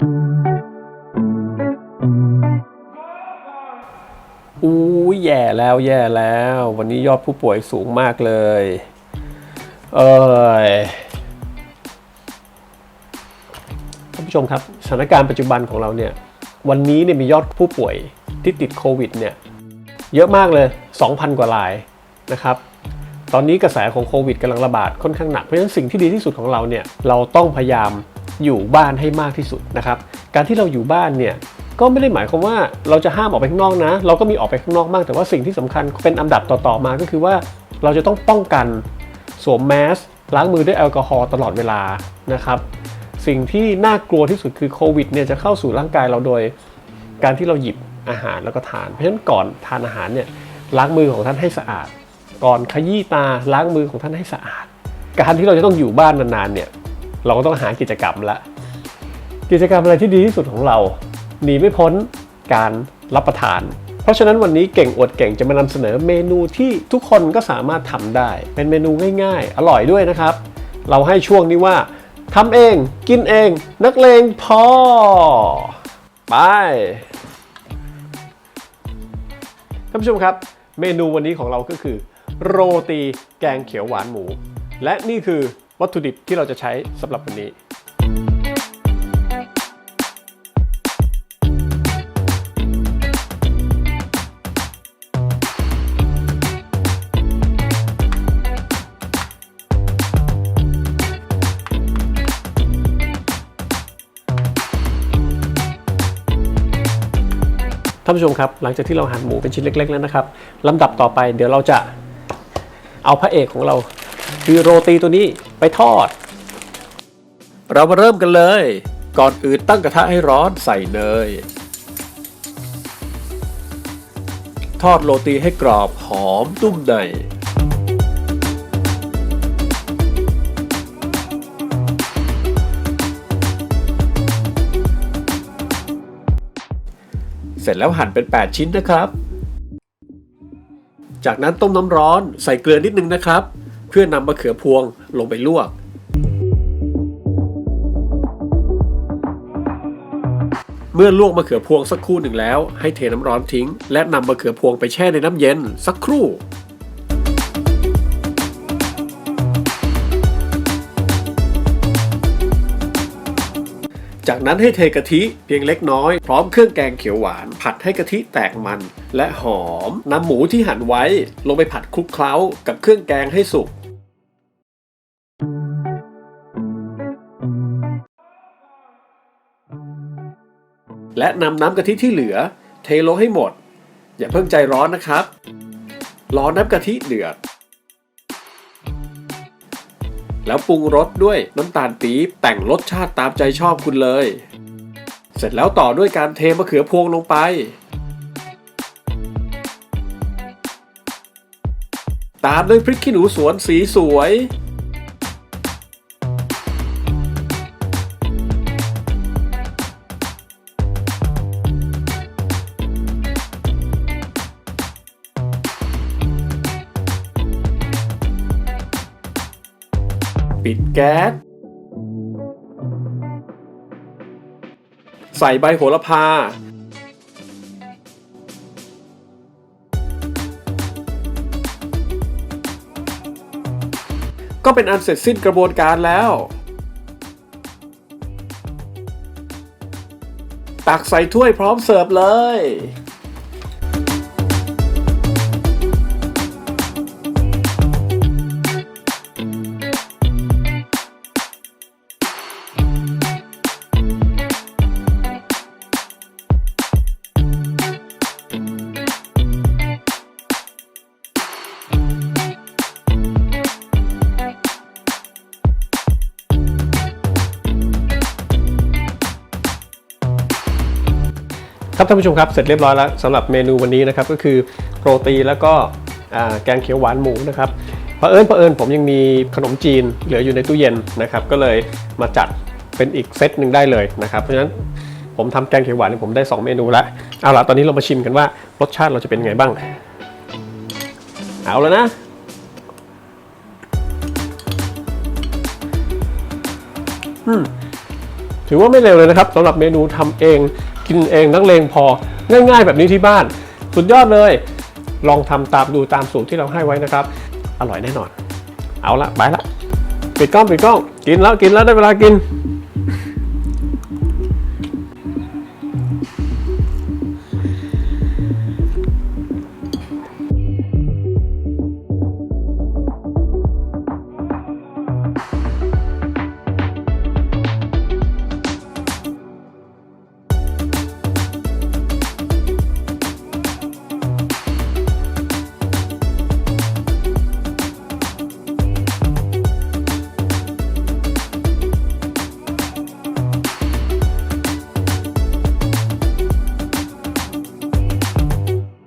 อู้ยแย่แล้วแย่แล้ว วันนี้ยอดผู้ป่วยสูงมากเลย เอ้ยท่านผู้ชมครับสถานการณ์ปัจจุบันของเราเนี่ย วันนี้เนี่ยมียอดผู้ป่วยที่ติดโควิดเนี่ย เยอะมากเลย 2,000 กว่ารายนะครับ ตอนนี้กระแสของโควิดกำลังระบาดค่อนข้างหนัก เพราะฉะนั้นสิ่งที่ดีที่สุดของเราเนี่ย เราต้องพยายาม อยู่บ้านให้มากที่สุดนะครับ การที่เราอยู่บ้านเนี่ยก็ไม่ได้หมายความว่าเราจะห้ามออกไปข้างนอกนะ เราก็มีออกไปข้างนอกบ้างแต่ว่าสิ่งที่สำคัญเป็นอันดับต่อๆมาก็คือว่าเราจะต้องป้องกันสวมแมสล้างมือด้วยแอลกอฮอล์ตลอดเวลานะครับสิ่งที่น่ากลัวที่สุดคือโควิดเนี่ยจะเข้าสู่ร่างกายเราโดย การที่เราหยิบอาหารแล้วก็ทาน เพราะฉะนั้นก่อนทานอาหารเนี่ยล้างมือของท่านให้สะอาด ก่อนขยี้ตาล้างมือของท่านให้สะอาด การที่เราจะต้องอยู่บ้านนานๆเนี่ย เราก็ต้องหากิจกรรมละ กิจกรรมอะไรที่ดีที่สุดของเราหนีไม่พ้นการรับประทาน เพราะฉะนั้นวันนี้เก่งอวดเก่งจะมานำเสนอเมนูที่ทุกคนก็สามารถทำได้ เป็นเมนูง่ายๆ อร่อยด้วยนะครับ เราให้ช่วงนี้ว่าทำเองกินเอง นักเลงพอ ไปท่านผู้ชมครับ เมนูวันนี้ของเราก็คือ โรตีแกงเขียวหวานหมู และนี่คือ วัตถุดิบที่เราจะใช้สำหรับวันนี้ท่านผู้ชมครับหลังจากที่เราหั่นหมูเป็นชิ้นเล็ก ๆ แล้วนะครับลำดับต่อไปเดี๋ยวเราจะเอาพระเอกของเรา คือโรตีตัวนี้ไปทอด เรามาเริ่มกันเลย ก่อนอื่นตั้งกระทะให้ร้อนใส่เนย ทอดโรตีให้กรอบหอมนุ่มในเสร็จแล้วหั่นเป็น 8 ชิ้นนะครับ จากนั้นต้มน้ำร้อนใส่เกลือนิดนึงนะครับ เพื่อนำมะเขือพวงลงไปลวก เมื่อลวกมะเขือพวงสักครู่หนึ่งแล้ว ให้เทน้ำร้อนทิ้ง และนำมะเขือพวงไปแช่ในน้ำเย็นสักครู่จากนั้นให้เทกะทิเพียงเล็กน้อย พร้อมเครื่องแกงเขียวหวาน ผัดให้กะทิแตกมัน และหอมนำหมูที่หั่นไว้ ลงไปผัดคลุกเคล้ากับเครื่องแกงให้สุก และนำน้ำกะทิที่เหลือ เทลงให้หมด อย่าเพิ่งใจร้อนนะครับ รอน้ำกะทิเดือด แล้วปรุงรสด้วยน้ำตาลปี๊บแต่งรสชาติตามใจชอบคุณเลย เสร็จแล้วต่อด้วยการเทมะเขือพวงลงไป ตามด้วยพริกขี้หนูสวนสีสวย ปิดแก๊ส ใส่ใบโหระพา ก็เป็นอันเสร็จสิ้นกระบวนการแล้ว ตักใส่ถ้วยพร้อมเสิร์ฟเลย ครับท่านผู้ชมครับเสร็จเรียบร้อยแล้วสำหรับเมนูวันนี้นะครับก็คือโรตีแล้วก็แกงเขียวหวานหมูนะครับเผอิญเผอิญผมยังมีขนมจีนเหลืออยู่ในตู้เย็นนะครับก็เลยมาจัดเป็นอีกเซตหนึ่งได้เลยนะครับ เพราะฉะนั้นผมทำแกงเขียวหวานเนี่ยผมได้ 2 เมนูแล้วเอาล่ะตอนนี้เรามาชิมกันว่ารสชาติเราจะเป็นไงบ้าง เอาแล้วนะอืมถือว่าไม่เร็วเลยนะครับสำหรับเมนูทำเอง กินเองนักเลงพอ ง่าย ๆ แบบนี้ที่บ้าน สุดยอดเลย ลองทำตามดูตามสูตรที่เราให้ไว้นะครับ อร่อยแน่นอน เอาละไปละ ปิดกล้องปิดกล้อง กินแล้วกินแล้วได้เวลากิน